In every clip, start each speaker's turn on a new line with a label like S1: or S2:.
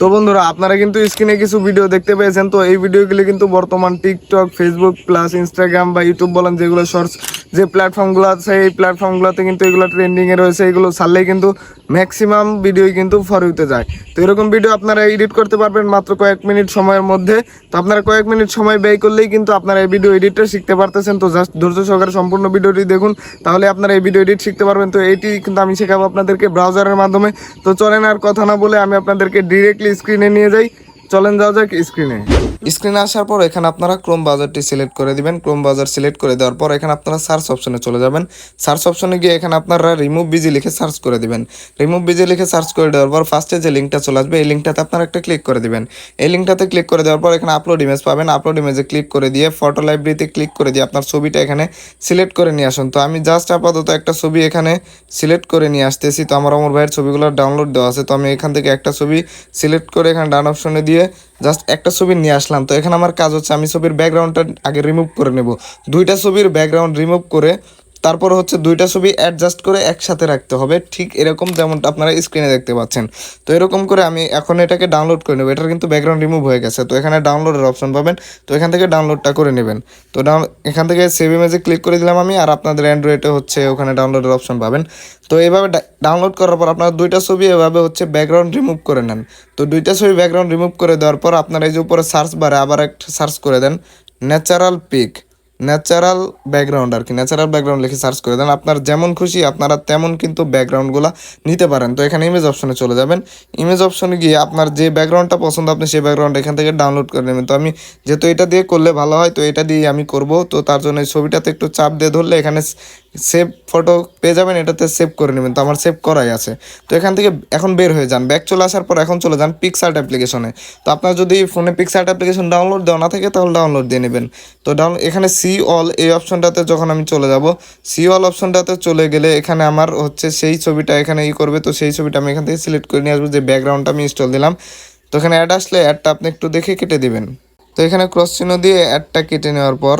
S1: তো বন্ধুরা, আপনারা কিন্তু স্ক্রিনে কিছু ভিডিও দেখতে পেয়েছেন। তো এই ভিডিওগুলি কিন্তু বর্তমান টিকটক ফেসবুক প্লাস ইনস্টাগ্রাম বা ইউটিউব বলেন যেগুলো শর্টস যে প্ল্যাটফর্মগুলো আছে, এই প্ল্যাটফর্মগুলোতে কিন্তু এগুলো ট্রেন্ডিংয়ে রয়েছে, এগুলো ছাড়লেই কিন্তু ম্যাক্সিমাম ভিডিওই কিন্তু ফরিউতে যায়। তো এরকম ভিডিও আপনারা এডিট করতে পারবেন মাত্র কয়েক মিনিট সময়ের মধ্যে। তো আপনারা কয়েক মিনিট সময় ব্যয় করলেই কিন্তু আপনারা এই ভিডিও এডিটটা শিখতে পারতেছেন। তো জাস্ট ধৈর্য সহকারে সম্পূর্ণ ভিডিওটি দেখুন, তাহলে আপনারা এই ভিডিও এডিট শিখতে পারবেন। তো এটি কিন্তু আমি শেখাবো আপনাদেরকে ব্রাউজারের মাধ্যমে। তো চলেন আর কথা না বলে আমি আপনাদেরকে ডিরেক্টলি স্ক্রিনে নিয়ে যাই। চলেন যাওয়া যাক স্ক্রিনে স্ক্রিনে আসার পর এখানে আপনারা ক্রোম ব্রাউজারটি সিলেক্ট করে দিবেন। ক্রোম ব্রাউজার সিলেক্ট করে দেওয়ার পর এখানে আপনারা সার্চ অপশনে চলে যাবেন। সার্চ অপশনে গিয়ে এখানে আপনারা রিমুভ বিজি লিখে সার্চ করে দিবেন। রিমুভ বিজি লিখে সার্চ করে দেওয়ার পর ফার্স্টে যে লিঙ্কটা চলে আসবে, এই লিঙ্কটাতে আপনারা একটা ক্লিক করে দিবেন। এই লিঙ্কটাতে ক্লিক করে দেওয়ার পর এখানে আপলোড ইমেজ পাবেন। আপলোড ইমেজে ক্লিক করে দিয়ে ফটো লাইব্রেরিতে ক্লিক করে দিয়ে আপনার ছবিটা এখানে সিলেক্ট করে নিয়ে আসুন। তো আমি জাস্ট আপাতত একটা ছবি এখানে সিলেক্ট করে নিয়ে আসতেছি। তো আমার আমার ভাইয়ের ছবিগুলো ডাউনলোড দেওয়া আছে। তো আমি এখান থেকে একটা ছবি সিলেক্ট করে এখানে ডান অপশনে দিয়ে জাস্ট একটা ছবি নিয়ে আসলাম। তো এখানে আমার কাজ হচ্ছে আমি ছবির ব্যাকগ্রাউন্ডটা আগে রিমুভ করে নেব। দুইটা ছবির ব্যাকগ্রাউন্ড রিমুভ করে তারপর হচ্ছে দুইটা ছবি অ্যাডজাস্ট করে একসাথে রাখতে হবে। ঠিক এরকম যেমনটা আপনারা স্ক্রিনে দেখতে পাচ্ছেন। তো এরকম করে আমি এখন এটাকে ডাউনলোড করে নেব। এটার কিন্তু ব্যাকগ্রাউন্ড রিমুভ হয়ে গেছে। তো এখানে ডাউনলোডের অপশন পাবেন। তো এখান থেকে ডাউনলোডটা করে নেবেন। তো ডাউন এখান থেকে সেভ ইমেজে ক্লিক করে দিলাম আমি আর আপনাদের অ্যান্ড্রয়েডে হচ্ছে ওখানে ডাউনলোডের অপশন পাবেন। তো এইভাবে ডাউনলোড করার পর আপনারা দুইটা ছবি এভাবে হচ্ছে ব্যাকগ্রাউন্ড রিমুভ করে নেন। তো দুইটা ছবি ব্যাকগ্রাউন্ড রিমুভ করে দেওয়ার পর আপনারা এই যে উপরে সার্চ বারে আবার একটা সার্চ করে দেন। ন্যাচারাল পিক ন্যাচারাল ব্যাকগ্রাউন্ড আর কি, ন্যাচারাল ব্যাকগ্রাউন্ড লিখে সার্চ করে দেন। আপনার যেমন খুশি, আপনারা তেমন কিন্তু ব্যাকগ্রাউন্ডগুলো নিতে পারেন। তো এখানে ইমেজ অপশনে চলে যাবেন। ইমেজ অপশনে গিয়ে আপনার যে ব্যাকগ্রাউন্ডটা পছন্দ, আপনি সেই ব্যাকগ্রাউন্ড এখান থেকে ডাউনলোড করে নেবেন। তো আমি যেহেতু এটা দিয়ে করলে ভালো হয়, তো এটা দিয়ে আমি করব। তো তার জন্য ছবিটাতে একটু চাপ দিয়ে ধরলে এখানে সেভ ফটো পেয়ে যাবেন, এটাতে সেভ করে নেবেন। তো আমার সেভ করাই আছে। তো এখান থেকে এখন বের হয়ে যান। ব্যাক চলে আসার পর এখন চলে যান পিক্সার্ট অ্যাপ্লিকেশনে তো আপনার যদি ফোনে পিক্সার্ট অ্যাপ্লিকেশন ডাউনলোড দেওয়া না থাকে, তাহলে ডাউনলোড দিয়ে নেবেন। তো ডাউন এখানে সি অল এই অপশনটাতে যখন আমি চলে যাব সি অল অপশনটাতে চলে গেলে এখানে আমার হচ্ছে সেই ছবিটা এখানে ই করবে। তো সেই ছবিটা আমি এখান থেকে সিলেক্ট করে নিয়ে আসব, যে ব্যাকগ্রাউন্ডটা আমি ইনস্টল দিলাম। তো এখানে অ্যাড আসলে অ্যাডটা আপনি একটু দেখে কেটে দিবেন। তো এখানে ক্রস চিহ্ন দিয়ে অ্যাডটা কেটে নেওয়ার পর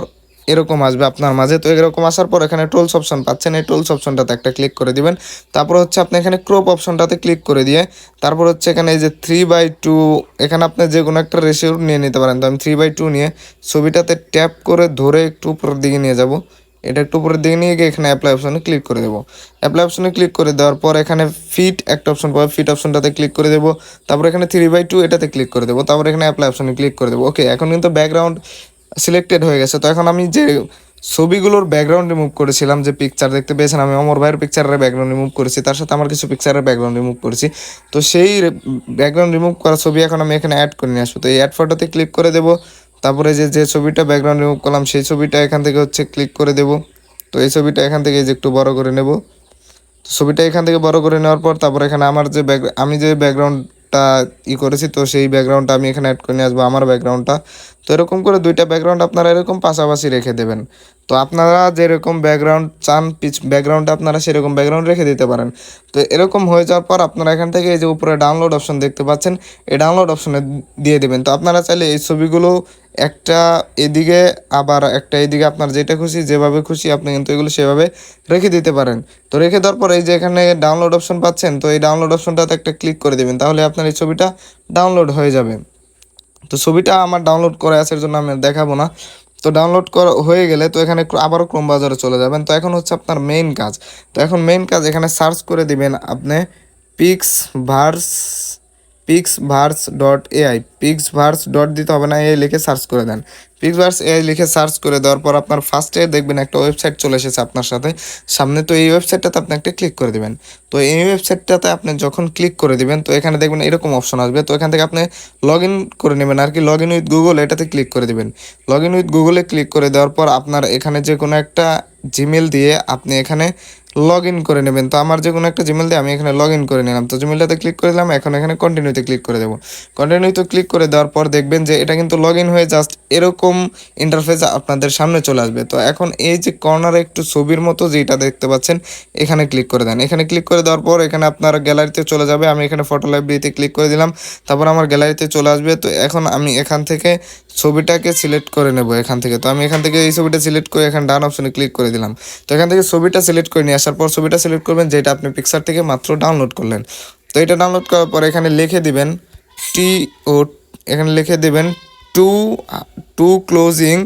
S1: এরকম আসবে আপনার মাঝে। তো এরকম আসার পর এখানে টোলস অপশন পাচ্ছেন। এই টোলস অপশনটাতে একটা ক্লিক করে দিবেন। তারপর হচ্ছে আপনি এখানে ক্রপ অপশনটাতে ক্লিক করে দিয়ে, তারপর হচ্ছে এখানে এই যে থ্রি বাই টু এখানে আপনি যে কোনো একটা রেশিও নিয়ে নিতে পারেন। তো আমি থ্রি বাই টু নিয়ে ছবিটাতে ট্যাপ করে ধরে একটু উপরের দিকে নিয়ে যাব। এটা একটু উপরের দিকে নিয়ে গিয়ে এখানে অ্যাপ্লাই অপশনে ক্লিক করে দেবো। অ্যাপ্লাই অপশনে ক্লিক করে দেওয়ার পর এখানে ফিট একটা অপশন পাবে। ফিট অপশনটাতে ক্লিক করে দেবো। তারপর এখানে থ্রি বাই টু এটাতে ক্লিক করে দেবো। তারপর এখানে অ্যাপ্লাই অপশনে ক্লিক করে দেবো। ওকে এখন কিন্তু ব্যাকগ্রাউন্ড সিলেক্টেড হয়ে গেছে। তো এখন আমি যে ছবিগুলোর ব্যাকগ্রাউন্ড রিমুভ করেছিলাম, যে পিকচার দেখতে পেয়েছেন, আমি অমর ভাইয়ের পিকচারের ব্যাকগ্রাউন্ড রিমুভ করেছি, তার সাথে আমার কিছু পিকচারের ব্যাকগ্রাউন্ড রিমুভ করেছি। তো সেই ব্যাকগ্রাউন্ড রিমুভ করা ছবি এখন আমি এখানে অ্যাড করে নিয়ে আসব। তো এই অ্যাড ফটোতে ক্লিক করে দেবো, তারপরে যে যে ছবিটা ব্যাকগ্রাউন্ড রিমুভ করলাম, সেই ছবিটা এখান থেকে হচ্ছে ক্লিক করে দেবো। তো এই ছবিটা এখান থেকে যে একটু বড় করে নেব। ছবিটা এখান থেকে বড় করে নেওয়ার পর তারপর এখানে আমার যে ব্যাক আমি যে ব্যাকগ্রাউন্ডটা ই করেছি, তো সেই ব্যাকগ্রাউন্ডটা আমি এখানে অ্যাড করে নিয়ে আসব, আমার ব্যাকগ্রাউন্ডটা তো এরকম করে দুইটা ব্যাকগ্রাউন্ড আপনারা এরকম পাশাপাশি রেখে দেবেন। তো আপনারা যেরকম ব্যাকগ্রাউন্ড চান পিচ ব্যাকগ্রাউন্ডে আপনারা সেরকম ব্যাকগ্রাউন্ড রেখে দিতে পারেন। তো এরকম হয়ে যাওয়ার পর আপনারা এখান থেকে এই যে উপরে ডাউনলোড অপশন দেখতে পাচ্ছেন, এই ডাউনলোড অপশনে দিয়ে দেবেন। তো আপনারা চাইলে এই ছবিগুলো একটা এদিকে, আবার একটা এদিকে আপনার যেটা খুশি, যেভাবে খুশি আপনি কিন্তু এগুলো সেভাবে রেখে দিতে পারেন। তো রেখে দেওয়ার পর এই যে এখানে ডাউনলোড অপশন পাচ্ছেন, তো এই ডাউনলোড অপশনটাতে একটা ক্লিক করে দেবেন, তাহলে আপনার এই ছবিটা ডাউনলোড হয়ে যাবে। তো ছবিটা আমার ডাউনলোড করে আসার জন্য আমি দেখাবো না। তো ডাউনলোড করা হয়ে গেলে তো এখানে আবারও ক্রোম বাজারে চলে যাবেন। তো এখন হচ্ছে আপনার মেইন কাজ। তো এখন মেইন কাজ এখানে সার্চ করে দিবেন আপনি PixVerse PixVerse dot AI PixVerse dot দিতে হবে না এ লিখে সার্চ করে দেন। পিক্স ভার্স এআই লিখে সার্চ করে দেওয়ার পর আপনার ফার্স্টে দেখবেন একটা ওয়েবসাইট চলে এসেছে আপনার সাথে। সামনে তো এই ওয়েবসাইটটাতে আপনি একটা ক্লিক করে দিবেন। তো এই ওয়েবসাইটটাতে আপনি যখন ক্লিক করে দিবেন, তো এখানে দেখবেন এরকম অপশন আসবে। তো এখান থেকে আপনি লগ করে নেবেন। আর কি লগ ইন উইথ গুগল এটাতে ক্লিক করে দিবেন। লগ ইন উইথ গুগলে ক্লিক করে দেওয়ার পর আপনার এখানে যে কোনো একটা জিমেল দিয়ে আপনি এখানে লগ ইন করে নেবেন। তো আমার যে কোনো একটা জিমেল দিয়ে আমি এখানে লগ ইন করে নিলাম। তো জিমেলটাতে ক্লিক করে দিলাম, এখন এখানে কন্টিনিউতে ক্লিক করে দেবো। কন্টিনিউতে ক্লিক করে দেওয়ার পর দেখবেন যে এটা কিন্তু লগ ইন হয়ে জাস্ট এরকম ইন্টারফেস আপনাদের সামনে চলে আসবে। তো এখন এই যে কর্নারে একটু ছবির মতো যেটা দেখতে পাচ্ছেন, এখানে ক্লিক করে দেন। এখানে ক্লিক করে দেওয়ার পর এখানে আপনার গ্যালারিতে চলে যাবে। আমি এখানে ফটো লাইব্রেরিতে ক্লিক করে দিলাম। তারপর আমার গ্যালারিতে চলে আসবে। তো এখন আমি এখান থেকে ছবিটাকে সিলেক্ট করে নেব এখান থেকে। তো আমি এখান থেকে এই ছবিটা সিলেক্ট করে এখানে ডান অপশনে ক্লিক করে দিলাম। তো এখান থেকে ছবিটা সিলেক্ট করে নিয়ে আসার পর ছবিটা সিলেক্ট করবেন, যেটা আপনি পিকচার থেকে মাত্র ডাউনলোড করলেন। তো এটা ডাউনলোড করার পর এখানে লিখে দিবেন টি ও এখানে লিখে দেবেন to to closing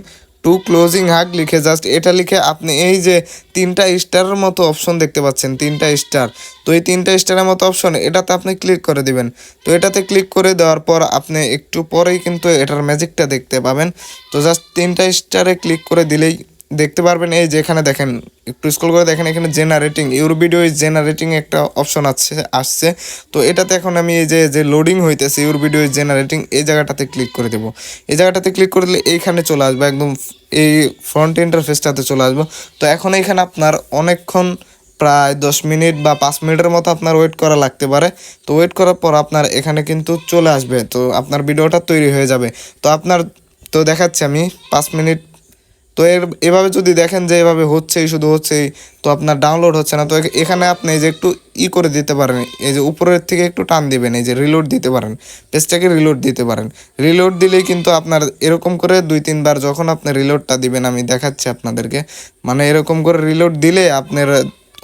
S1: to closing hug লিখে জাস্ট এটা লিখে আপনি এই যে তিনটা স্টারের মতো অপশন দেখতে পাচ্ছেন, তিনটা স্টার তো এই তিনটা স্টারের মতো অপশন এটাতে আপনি ক্লিক করে দিবেন। তো এটাতে ক্লিক করে দেওয়ার পর আপনি একটু পরেই কিন্তু এটার ম্যাজিকটা দেখতে পাবেন। তো জাস্ট তিনটা স্টারে ক্লিক করে দিলেই দেখতে পারবেন, এই যেখানে দেখেন, একটু স্ক্রল করে দেখেন, এখানে generating your video is generating একটা অপশন আছে, আসছে। তো এটাতে এখন আমি এই যে যে লোডিং হইতেছে ইউর ভিডিও ইজ জেনারেটিং এই জায়গাটাতে ক্লিক করে দেবো। এই জায়গাটাতে ক্লিক করে দিলে এইখানে চলে আসব, একদম এই ফ্রন্ট ইন্টারফেসটাতে চলে আসব। তো এখন এইখানে আপনার অনেকক্ষণ প্রায় দশ মিনিট বা পাঁচ মিনিটের মতো আপনার ওয়েট করা লাগতে পারে। তো ওয়েট করার পর আপনার এখানে কিন্তু চলে আসবে, তো আপনার ভিডিওটা তৈরি হয়ে যাবে। তো আপনার, তো দেখাচ্ছি আমি, পাঁচ মিনিট তো এর, এভাবে যদি দেখেন যে এভাবে হচ্ছেই, শুধু হচ্ছেই, তো আপনার ডাউনলোড হচ্ছে না। তো এখানে আপনি যে একটু ই করে দিতে পারেন, এই যে উপরের থেকে একটু টান দিবেন, এই যে রিলোড দিতে পারেন, পেজটাকে রিলোড দিতে পারেন। রিলোড দিলেই কিন্তু আপনার এরকম করে দুই, তিনবার যখন আপনি রিলোডটা দিবেন, আমি দেখাচ্ছি আপনাদেরকে মানে এরকম করে রিলোড দিলে আপনার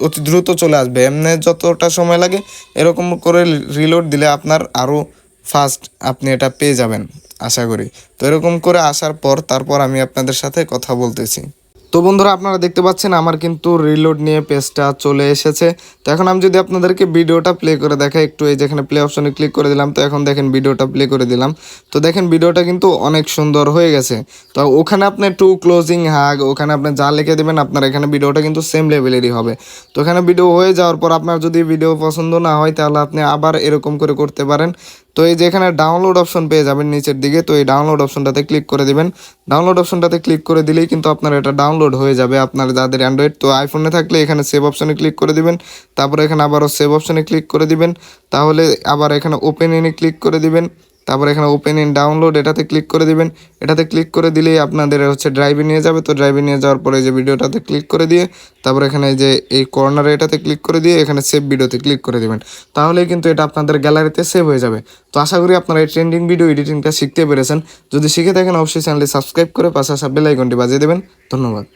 S1: অতি দ্রুত চলে আসবে। এমনি যতটা সময় লাগে, এরকম করে রিলোড দিলে আপনার আরও ফাস্ট আপনি এটা পেয়ে যাবেন, আশা করি। তো এরকম করে আসার পর তারপর আমি আপনাদের সাথে কথা বলতেছি। তো বন্ধুরা, আপনারা দেখতে পাচ্ছেন আমার কিন্তু রিলোড নিয়ে পেজটা চলে এসেছে। তো এখন আমি যদি আপনাদেরকে ভিডিওটা প্লে করে দেখাই, একটু এই যেখানে প্লে অপশনে ক্লিক করে দিলাম, তো এখন দেখেন ভিডিওটা প্লে করে দিলাম। তো দেখেন ভিডিওটা কিন্তু অনেক সুন্দর হয়ে গেছে। তো ওখানে আপনি টু ক্লোজিং হাগ ওখানে আপনি যা লিখে দেবেন, আপনার এখানে ভিডিওটা কিন্তু সেম লেভেলেরই হবে। তো এখানে ভিডিও হয়ে যাওয়ার পর আপনার যদি ভিডিও পছন্দ না হয়, তাহলে আপনি আবার এরকম করে করতে পারেন। তো এই যে এখানে ডাউনলোড অপশন পেয়ে যাবেন নিচের দিকে, তো এই ডাউনলোড অপশনটাতে ক্লিক করে দিবেন। ডাউনলোড অপশনটাতে ক্লিক করে দিলেই কিন্তু আপনার এটা ডাউনলোড হয়ে যাবে আপনার যাদের অ্যান্ড্রয়েড তো আইফোনে থাকলে এখানে সেভ অপশনে ক্লিক করে দিবেন, তারপরে এখানে আবারও সেভ অপশনে ক্লিক করে দিবেন, তাহলে আবার এখানে ওপেন এনে ক্লিক করে দিবেন। তারপর এখানে ওপেন ইন ডাউনলোড এটাতে ক্লিক করে দিবেন। এটাতে ক্লিক করে দিলেই আপনাদের হচ্ছে ড্রাইভে নিয়ে যাবে। তো ড্রাইভে নিয়ে যাওয়ার পরে যে ভিডিওটাতে ক্লিক করে দিয়ে, তারপর এখানে যে এই কর্নারে এটাতে ক্লিক করে দিয়ে, এখানে সেভ ভিডিওতে ক্লিক করে দিবেন। তাহলেই কিন্তু এটা আপনাদের গ্যালারিতে সেভ হয়ে যাবে। তো আশা করি আপনারা এই ট্রেন্ডিং ভিডিও এডিটিংটা শিখতে পেরেছেন। যদি শিখে থাকেন, অবশ্যই চ্যানেলটি সাবস্ক্রাইব করে পাশে আসা বেল আইকনটি বাজিয়ে দেবেন। ধন্যবাদ।